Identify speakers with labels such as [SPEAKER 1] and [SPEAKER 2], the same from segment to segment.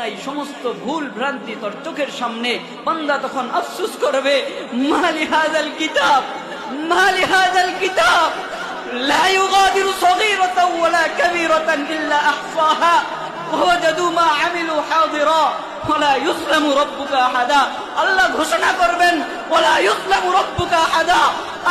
[SPEAKER 1] অন্যায় সমস্ত ভুল ভ্রান্তি তোর চোখের সামনে বান্দা তখন আফসুস করবে মালি হাজাল কিতাব মালি হাজাল কিতাব لا يغادر صغيرة ولا كبيرة إلا أحصاها ووجدوا ما عملوا حاضرا ولا يظلم ربك أحدا আল্লাহ ঘোষণা করবেন ওলা ইসলাম রব্বুকা আহাদা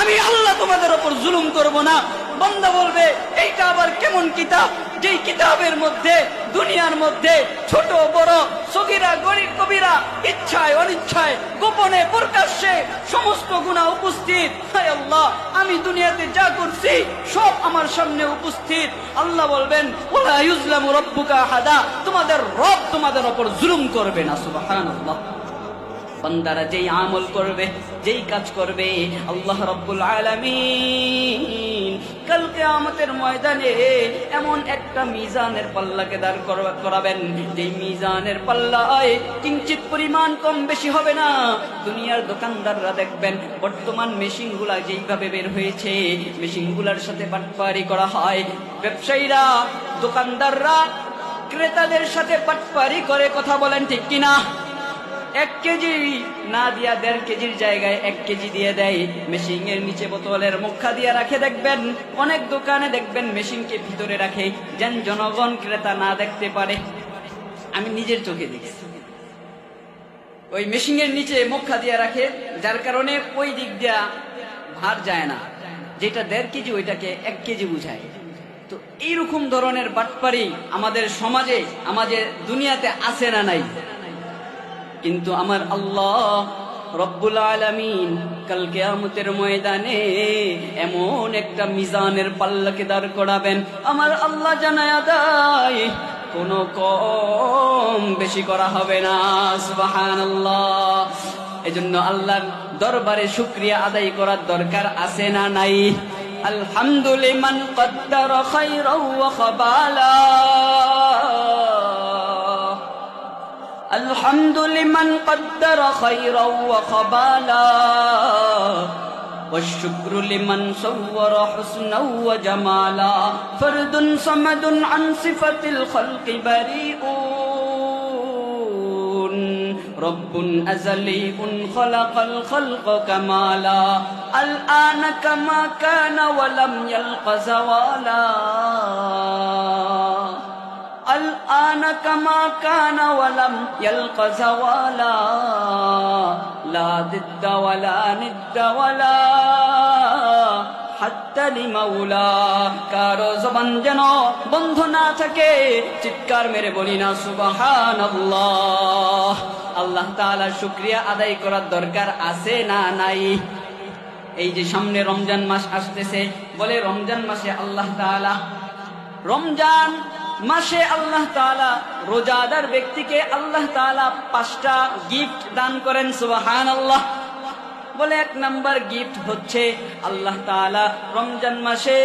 [SPEAKER 1] আমি আল্লাহ তোমাদের উপর জুলুম করব না বান্দা বলবে এইটা আবার কেমন কিতাব যেই কিতাবের মধ্যে দুনিয়ার মধ্যে ছোট, বড় সগিরা গরিব, কবিরা, ইচ্ছায়, অনিচ্ছায়, গোপনে, প্রকাশ্যে সমস্ত গুণা উপস্থিত। আল্লাহ, আমি দুনিয়াতে যা করছি, সব আমার সামনে উপস্থিত। আল্লাহ বলবেন ওলা ইউজলাম রব্বুকা হাদা তোমাদের রব তোমাদের ওপর জুলুম করবে না, সুবহানাল্লাহ। বান্দারা যেই আমল করবে, যেই কাজ করবে, আল্লাহ রব্বুল আলামিন কালকে আমাদের ময়দানে এমন একটা মিজানের পাল্লাকে দাঁড় করাবেন। যেই মিজানের পাল্লায় কিঞ্চিত পরিমাণ কম বেশি হবে না। দুনিয়ার দোকানদাররা দেখবেন, বর্তমান মেশিনগুলা যেইভাবে বের হয়েছে, মেশিনগুলার সাথে বাটপারি করা হয়। ব্যবসায়ীরা, দোকানদাররা, ক্রেতাদের সাথে বাটপারি করে কথা বলেন ঠিক কিনা? এক কেজি না দিয়া দেড় কেজির জায়গায় এক কেজি দিয়ে দেয়। মেশিন এর নিচে বোতলের মুখা দিয়ে রাখে, দেখবেন অনেক দোকানে দেখবেন মেশিনকে ভিতরে রাখে, যেন জনগণ, ক্রেতা না দেখতে পারে। আমি নিজের চোখে দেখছি। ওই মেশিনের নিচে মুখা দিয়ে রাখে, যার কারণে ওই দিক দিয়া ভার যায় না। যেটা দেড় কেজি, ওইটাকে এক কেজি বুঝায়। তো এইরকম ধরনের বাটপারি আমাদের সমাজে, আমাদের দুনিয়াতে আছে না নাই? কিন্তু আমার আল্লাহ রব্বুল আলামিন কাল কেয়ামতের ময়দানে এমন একটা মিজানের পাল্লাকে দাঁড় করাবেন। আমার আল্লাহ জানায় আদায়, কোনো কম বেশি করা হবে না, সুবহানাল্লাহ। এজন্য আল্লাহর দরবারে শুক্রিয়া আদায় করার দরকার আছে না নাই? আলহামদুলিমান الحمد لمن قدر خيرا وخبالا والشكر لمن صور حسنا وجمالا فرد صمد عن صفة الخلق بريء رب أزلي خلق الخلق كمالا الآن كما كان ولم يلق زوالا الآن كما كان ولم يلق زوالا لا ضد ولا ند ولا হাত্তা লিমাউলা কারো জবান যেন বন্ধ না থাকে চিৎকার মেরে বলি না সুবাহান আল্লাহ আল্লাহ তাআলা শুক্রিয়া আদায় করার দরকার আছে না নাই এই যে সামনে রমজান মাস আসতেছে বলে রমজান মাসে আল্লাহ তাআলা রমজান মাসে আল্লাহ তাআলা রোজাদার ব্যক্তিকে আল্লাহ তাআলা পাঁচটা গিফট দান করেন সুবাহান আল্লাহ বলে এক নাম্বার গিফট হচ্ছে আল্লাহ তাআলা রমজান মাসে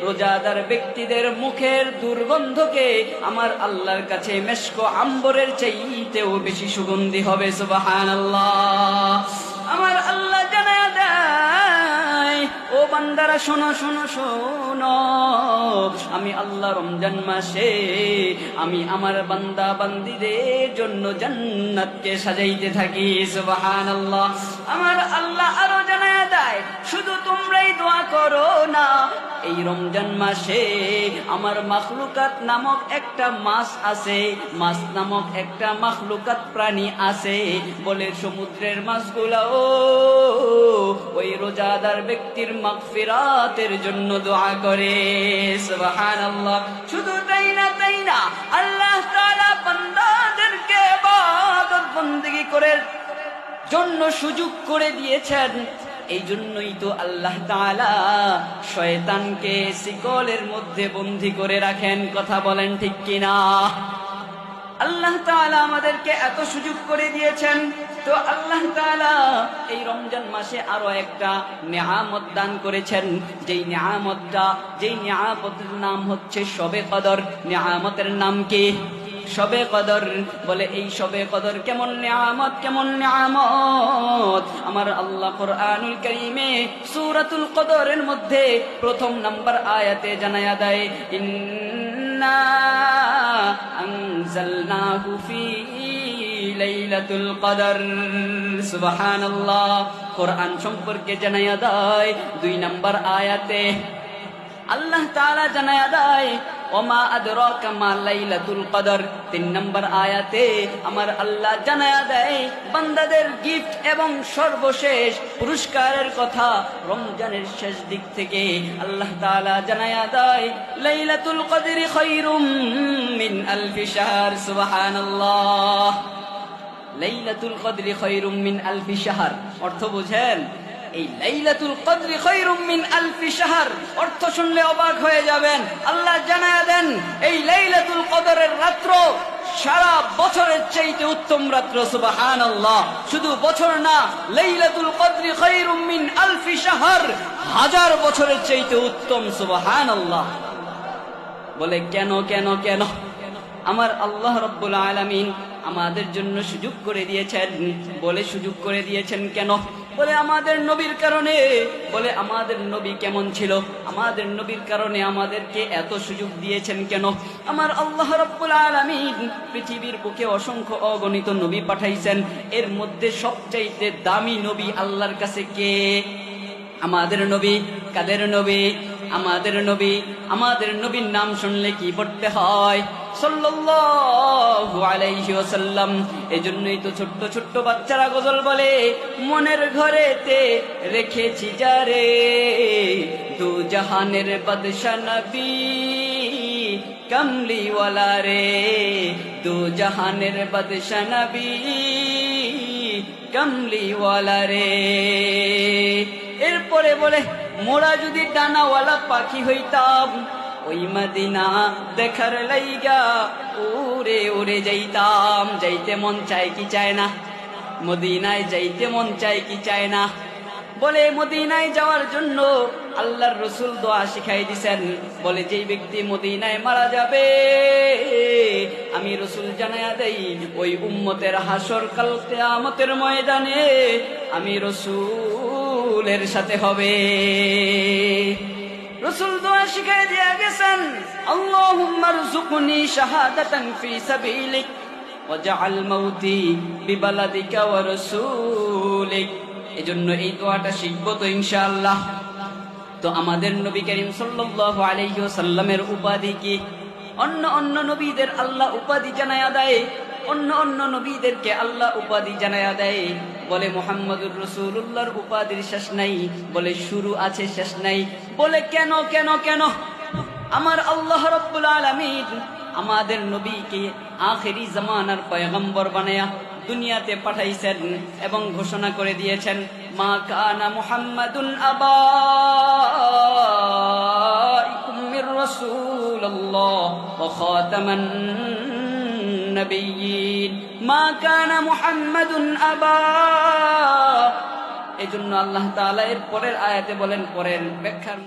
[SPEAKER 1] রোজাদার ব্যক্তিদের মুখের দুর্গন্ধকে আমার আল্লাহর কাছে মেশকো আম্বরের চাইতেও বেশি সুগন্ধি হবে সুবাহান আল্লাহ আমার আল্লাহ জানা দেয়, ও বান্দারা শোনো শোনো শোনো। আমি আল্লাহ রমজান মাসে, আমি আমার বান্দা বান্দিদের জন্য জান্নাতকে সাজাইতে থাকি, সুবহানাল্লাহ। আমার আল্লাহ আরও শুধু তোমরাই দোয়া করো না। এই রমজান মাসে আমার মাখলুকাত নামক একটা মাছ আছে। মাছ নামক একটা মাখলুকাত প্রাণী আছে। বলে সমুদ্রের মাছগুলাও ওই রোজাদার ব্যক্তির মাগফিরাতের জন্য দোয়া করে। সুবহানাল্লাহ। শুধু তাই না তাই না? আল্লাহ তাআলা বান্দাদেরকে করে জন্য সুযোগ করে দিয়েছেন। এই জন্যই তো আল্লাহ শয়তানকে শিকলের মধ্যে বন্দি করে রাখেন। কথা বলেন ঠিক কিনা? আল্লাহ তাআলা আমাদেরকে এত সুযোগ করে দিয়েছেন। তো আল্লাহ তাআলা এই রমজান মাসে আরও একটা নিয়ামত দান করেছেন। যেই নিয়ামতটা, যেই নিয়ামতের নাম হচ্ছে সবে কদর। নেহামতের নাম কি? শবে কদর, বলে, এই সবে কদর কেমন নিয়ামত কেমন নিয়ামত? আমার আল্লাহ কোরআনুল কারীমে সূরাতুল কদরের মধ্যে প্রথম নাম্বার আয়াতে জানায়া দেয়, ইন্না আনজালনাহু ফি লাইলাতুল কদর। সুবহানাল্লাহ, কোরআন সম্পর্কে জানায়া দেয়, দুই নম্বর আয়াতে আল্লাহ তাআলা জানায়া দেয় ওমা আদরাকা মা লাইলাতুল কদর। তিন নম্বর আয়াতে আমার আল্লাহ বান্দাদের এবং সর্বশেষ পুরস্কারের কথা রমজানের শেষ দিক থেকে আল্লাহ তাআলা লাইলাতুল কদরি খায়রুম মিন আলফি খায়রুম মিন আলফি অর্থ বুঝেন এই লাইলাতুল কদরি খায়রুম মিন আলফি শাহর। অর্থ শুনলে অবাক হয়ে যাবেন। আল্লাহ জানায়া দেন, এই লাইলাতুল কদরের রাত্র সারা বছরের চাইতে উত্তম রাত্র, সুবহানাল্লাহ। শুধু বছর না, লাইলাতুল কদরি খায়রুম মিন আলফি শাহর হাজার বছরের চাইতে উত্তম, সুবহানাল্লাহ। বলে, কেন কেন কেন? আমার আল্লাহ রব্বুল আলামিন আমাদের জন্য সুযোগ করে দিয়েছেন। বলে সুযোগ করে দিয়েছেন কেন? বলে, আমাদের নবীর কারণে। বলে, আমাদের নবী কেমন ছিল? আমাদের নবীর কারণে আমাদেরকে এত সুযোগ দিয়েছেন কেন? আমার আল্লাহ রব্বুল আলামিন পৃথিবীর বুকে অসংখ্য অগণিত নবী পাঠাইছেন। এর মধ্যে সবচাইতে দামি নবী আল্লাহর কাছে কে? আমাদের নবী, কাদের নবী? আমাদের নবী, আমাদের নবীর নাম শুনলে কি পড়তে হয়? সাল্লাল্লাহু আলাইহি এজন্যই তো ছোট্ট ছোট্ট বাচ্চারা গজল বলে, মনের ঘরেতে রেখেছি যারে দু জাহানের বাদশা নবী, কমলিওয়ালা রে, দু জাহানের বাদশা নবী, কমলিওয়ালা রে। এরপরে বলে, মোরা যদি ডানাওয়ালা পাখি হইতাম ওই মদিনা দেখার লাইগা উড়ে উড়ে যাইতাম। যাইতে মন চায় কি চায় না? মদিনায় যাইতে মন চায় কি চায় না? বলে, মদিনায় যাওয়ার জন্য আল্লাহর রসুল দোয়া শিখাই দিছেন। বলে, যেই ব্যক্তি মদিনায় মারা যাবে, আমি রসুল জানায়া দেই, ওই উম্মতের হাসর কাল কেয়ামতের ময়দানে আমি রসুলের সাথে হবে। রসুল দোয়া শিখাই দিয়ে গেছেন, আল্লাহুম্মা রযুকনি শাহাদাতান ফি সাবিলিক ওয়াজআল মাউতি বিবালাদিকা ওয়া রাসূলিক। এজন্য এই দোয়াটা শিখব তো ইনশাআল্লাহ। তো আমাদের নবী করিম সাল্লাল্লাহু আলাইহি ওয়াসাল্লামের উপাধি কি? অন্য অন্য নবীদের আল্লাহ উপাধি জানায়া দেয় অন্য অন্য নবীদেরকে আল্লাহ উপাধি জানায়া দেয়। বলে মোহাম্মদুর রসুল্লাহর উপাধির শেষ নাই, বলে শুরু আছে শেষ নাই। বলে কেন কেন কেন? আমার আল্লাহ রব্বুল আলামিন আমাদের নবীকে আখেরি জামানার পয়গম্বর বানায়া দুনিয়াতে পাঠাইছেন এবং ঘোষণা করে দিয়েছেন, মা কানা মুহাম্মাদুন আবা মির এজন্য আল্লাহ তাআলা এর পরের আয়াতে বলেন পরের ব্যাখ্যার